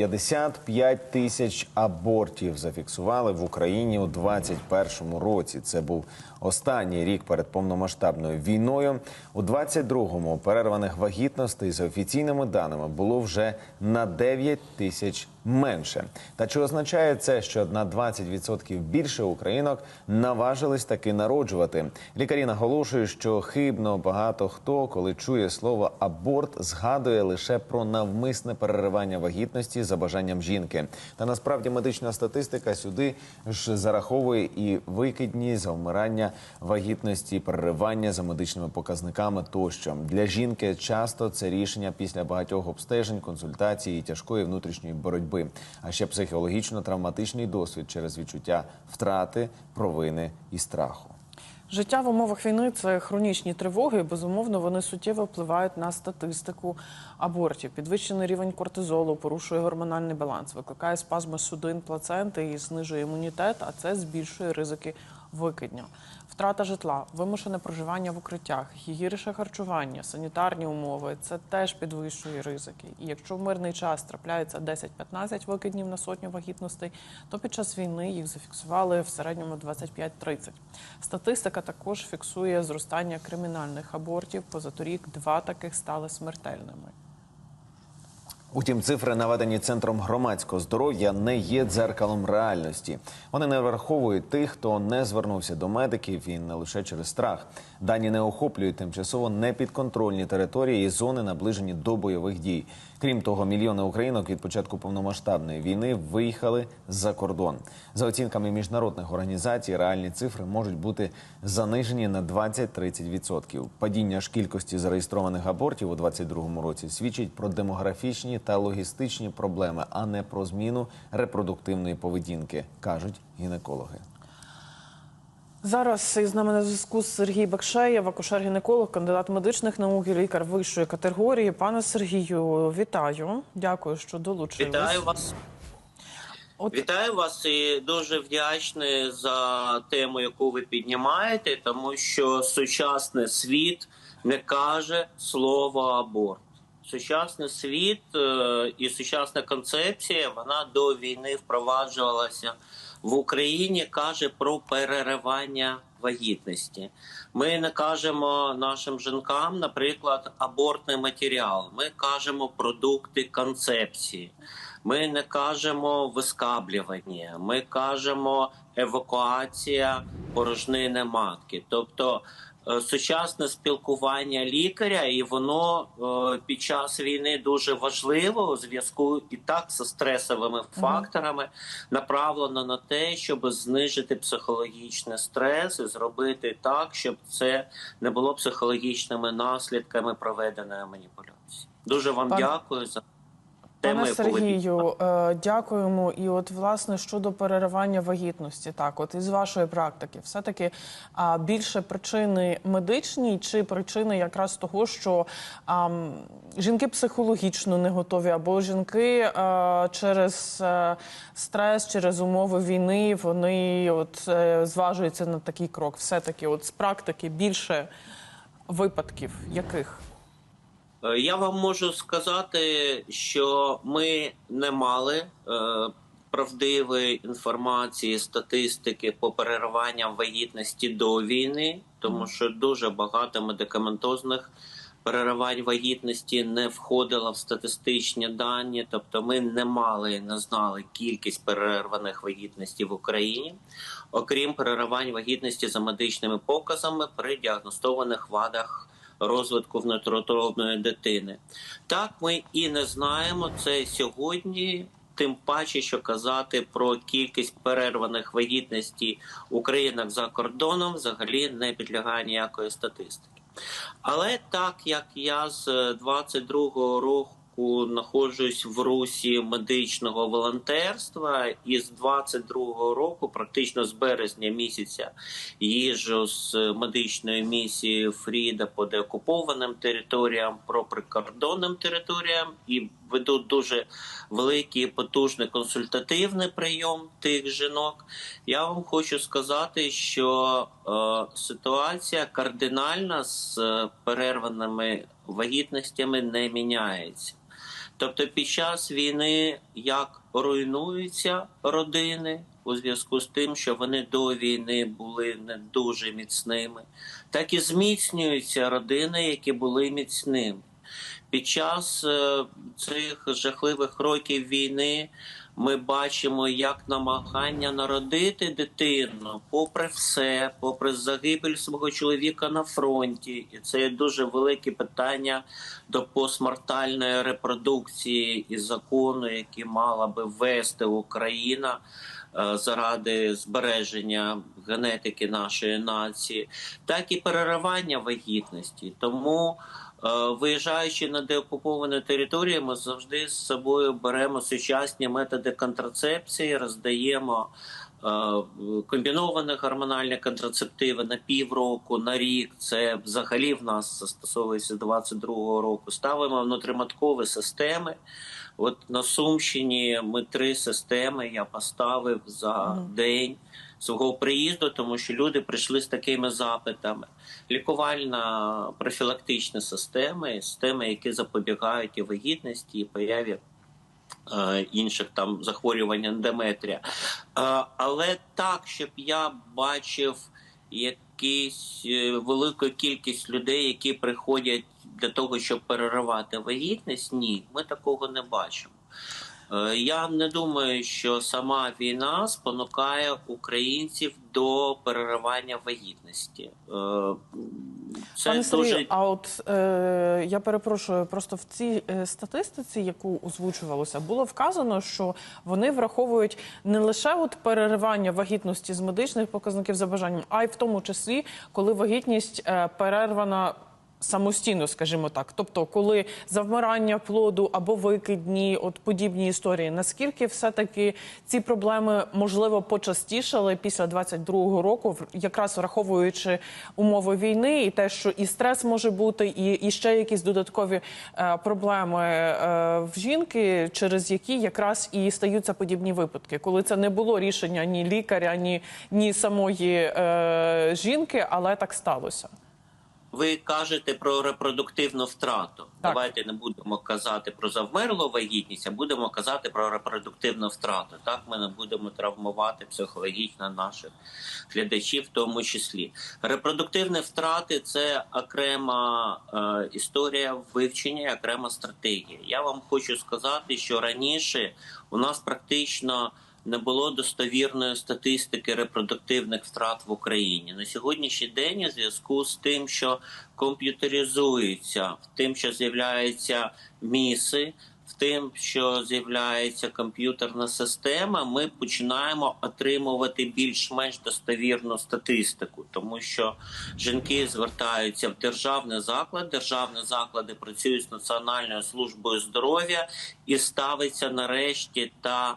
55 тисяч абортів зафіксували в Україні у 2021 році. Це був останній рік перед повномасштабною війною. У 22-му перерваних вагітностей за офіційними даними було вже на 9 тисяч менше. Та чи означає це, що на 20% більше українок наважились таки народжувати? Лікарі наголошують, що хибно багато хто, коли чує слово аборт, згадує лише про навмисне переривання вагітності за бажанням жінки. Та насправді медична статистика сюди ж зараховує і викидні завмирання вагітності, переривання за медичними показниками тощо для жінки. Часто це рішення після багатьох обстежень, консультацій і тяжкої внутрішньої боротьби, а ще психологічно травматичний досвід через відчуття втрати, провини і страху. Життя в умовах війни це хронічні тривоги. Безумовно, вони суттєво впливають на статистику абортів. Підвищений рівень кортизолу порушує гормональний баланс, викликає спазми судин плаценти і знижує імунітет, а це збільшує ризики викидня. Втрата житла, вимушене проживання в укриттях, гірше харчування, санітарні умови це теж підвищує ризики. І якщо в мирний час трапляється 10-15 викиднів на сотню вагітностей, то під час війни їх зафіксували в середньому 25-30. Статистика також фіксує зростання кримінальних абортів. Позаторік два таких стали смертельними. Утім, цифри, наведені центром громадського здоров'я, не є дзеркалом реальності. Вони не враховують тих, хто не звернувся до медиків і не лише через страх. Дані не охоплюють тимчасово непідконтрольні території і зони, наближені до бойових дій. Крім того, мільйони українок від початку повномасштабної війни виїхали за кордон. За оцінками міжнародних організацій, реальні цифри можуть бути занижені на 20-30%. Падіння ж кількості зареєстрованих абортів у 2022 році свідчить про демографічні та логістичні проблеми, а не про зміну репродуктивної поведінки, кажуть гінекологи. Зараз із нами на зв'язку Сергій Бакшеєв, акушер-гінеколог, кандидат медичних наук і лікар вищої категорії. Пане Сергію, вітаю. Дякую, що долучились. Вітаю вас. От Вітаю вас і дуже вдячний за тему, яку ви піднімаєте, тому що сучасний світ не каже слово аборт. Сучасний світ е, і сучасна концепція вона до війни впроваджувалася в Україні. каже про переривання вагітності. Ми не кажемо нашим жінкам, наприклад, абортний матеріал. Ми кажемо продукти концепції. Ми не кажемо вискаблювання, ми кажемо евакуація порожнини матки. Тобто сучасне спілкування лікаря, і воно е, під час війни дуже важливо у зв'язку і так зі стресовими факторами направлено на те, щоб знижити психологічний стрес і зробити так, щоб це не було психологічними наслідками проведеної маніпуляції. Дуже вам Пан- дякую за Пане Сергію, е, дякуємо. І от власне щодо переривання вагітності, так от із вашої практики, все таки а, більше причини медичні чи причини якраз того, що ам, жінки психологічно не готові, або жінки е, через е, стрес, через умови війни, вони от зважуються на такий крок. Все таки, от з практики більше випадків яких? Е, Я вам можу сказати, що ми не мали е, правдивої інформації, статистики по перериванням вагітності до війни, тому що дуже багато медикаментозних переривань вагітності не входило в статистичні дані. Тобто, ми не мали, не знали кількість перерваних вагітностей в Україні, окрім переривань вагітності за медичними показами при діагностованих вадах розвитку внутріутробної дитини. Так, ми і не знаємо це сьогодні. Тим паче, що казати про кількість перерваних вагітності українок за кордоном взагалі не підлягає ніякої статистики. Але так як я з 22-го року знаходжусь в русі медичного волонтерства, і з 22-го року, практично з березня місяця, їжджу з медичної місії Фріда по деокупованим територіям, про прикордонним територіям і веду дуже великий потужний консультативний прийом тих жінок. Я вам хочу сказати, що е, ситуація кардинальна з перерваними вагітностями не міняється. Тобто, під час війни як руйнуються родини у зв'язку з тим, що вони до війни були не дуже міцними, так і зміцнюються родини, які були міцними. Під час е, цих жахливих років війни ми бачимо, як намагання народити дитину, попри все, попри загибель свого чоловіка на фронті, і це є дуже велике питання до постмортальної репродукції і закону, який мала би ввести Україна е, заради збереження генетики нашої нації, так і переривання вагітності. Тому Виїжджаючи на деокуповані території, ми завжди з собою беремо сучасні методи контрацепції, роздаємо е, комбіновані гормональні контрацептиви на півроку, на рік. Це взагалі в нас застосовується з 22-го року. Ставимо внутриматкові системи. От на Сумщині ми три системи я поставив за Мгм. день свого приїзду, тому що люди прийшли з такими запитами. Лікувальна профілактична система, системи, які запобігають і вагітності, і появі е, інших там захворювань ендометрія. Е, але так, щоб я бачив якісь е, велику кількість людей, які приходять для того, щоб переривати вагітність, ні, ми такого не бачимо. Е, Я не думаю, що сама війна спонукає українців до переривання вагітності. Е, Це Пане Сергію, дуже а от е, я перепрошую, просто в цій е, статистиці, яку озвучувалося, було вказано, що вони враховують не лише от переривання вагітності з медичних показників за бажанням, а й в тому числі, коли вагітність перервана. Самостійно, скажімо так, тобто, коли завмирання плоду або викидні, от подібні історії, наскільки все-таки ці проблеми можливо почастішали після 22-го року, якраз враховуючи умови війни, і те, що і стрес може бути, і, і ще якісь додаткові е, проблеми е, в жінки, через які якраз і стаються подібні випадки, коли це не було рішення ні лікаря, ні, ні самої е, жінки, але так сталося. Ви кажете про репродуктивну втрату. Давайте не будемо казати про завмерлу вагітність, а будемо казати про репродуктивну втрату. Так ми не будемо травмувати психологічно наших глядачів, в тому числі. Репродуктивні втрати це окрема е, історія вивчення, окрема стратегія. Я вам хочу сказати, що раніше у нас практично не було достовірної статистики репродуктивних втрат в Україні на сьогоднішній день. У зв'язку з тим, що комп'ютеризується, в тим, що з'являються міси, в тим, що з'являється комп'ютерна система, ми починаємо отримувати більш-менш достовірну статистику, тому що жінки звертаються в державний заклад, державні заклади працюють з Національною службою здоров'я і ставиться нарешті та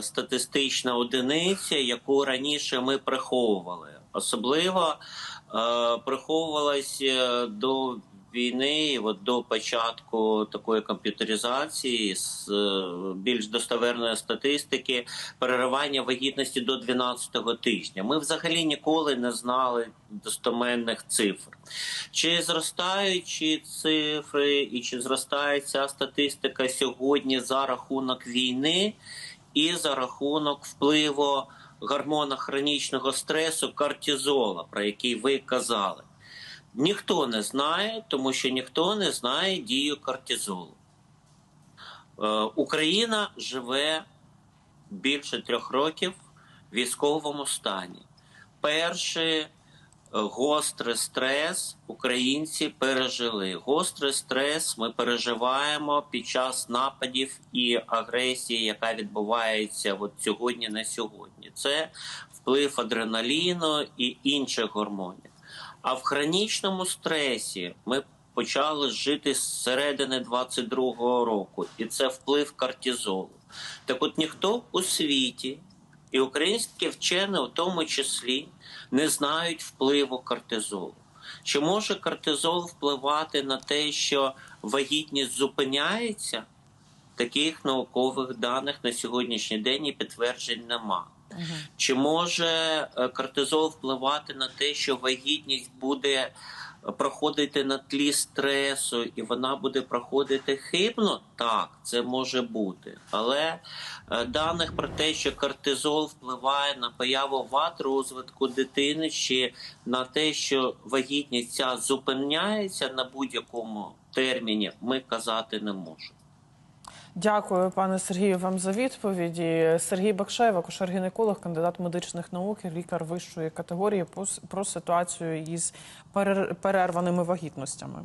статистична одиниця, яку раніше ми приховували. Особливо е, приховувалась е, до війни, от до початку такої комп'ютеризації з е, більш достоверної статистики переривання вагітності до 12-го тижня. Ми взагалі ніколи не знали достоменних цифр. Чи зростають ці цифри, і чи зростає ця статистика сьогодні за рахунок війни і за рахунок впливу гормона хронічного стресу кортизола, про який ви казали? Ніхто не знає, тому що ніхто не знає дію кортизолу. Е, Україна живе більше трьох років в військовому стані. Перший е, гострий стрес українці пережили. Гострий стрес ми переживаємо під час нападів і агресії, яка відбувається от сьогодні на сьогодні. Це вплив адреналіну і інших гормонів. А в хронічному стресі ми почали жити з середини 22-го року, і це вплив кортизолу. Так от ніхто у світі, і українські вчені в тому числі, не знають впливу кортизолу. Чи може кортизол впливати на те, що вагітність зупиняється? Таких наукових даних на сьогоднішній день і підтверджень нема. Чи може е, кортизол впливати на те, що вагітність буде проходити на тлі стресу, і вона буде проходити хибно, так, це може бути. Але е, даних про те, що кортизол впливає на появу вад розвитку дитини, чи на те, що вагітність ця зупиняється на будь-якому терміні, ми казати не можемо. Дякую, пане Сергію, вам за відповіді. Сергій Бакшаєв, акушер-гінеколог, кандидат медичних наук, лікар вищої категорії про ситуацію із перер- перерваними вагітностями.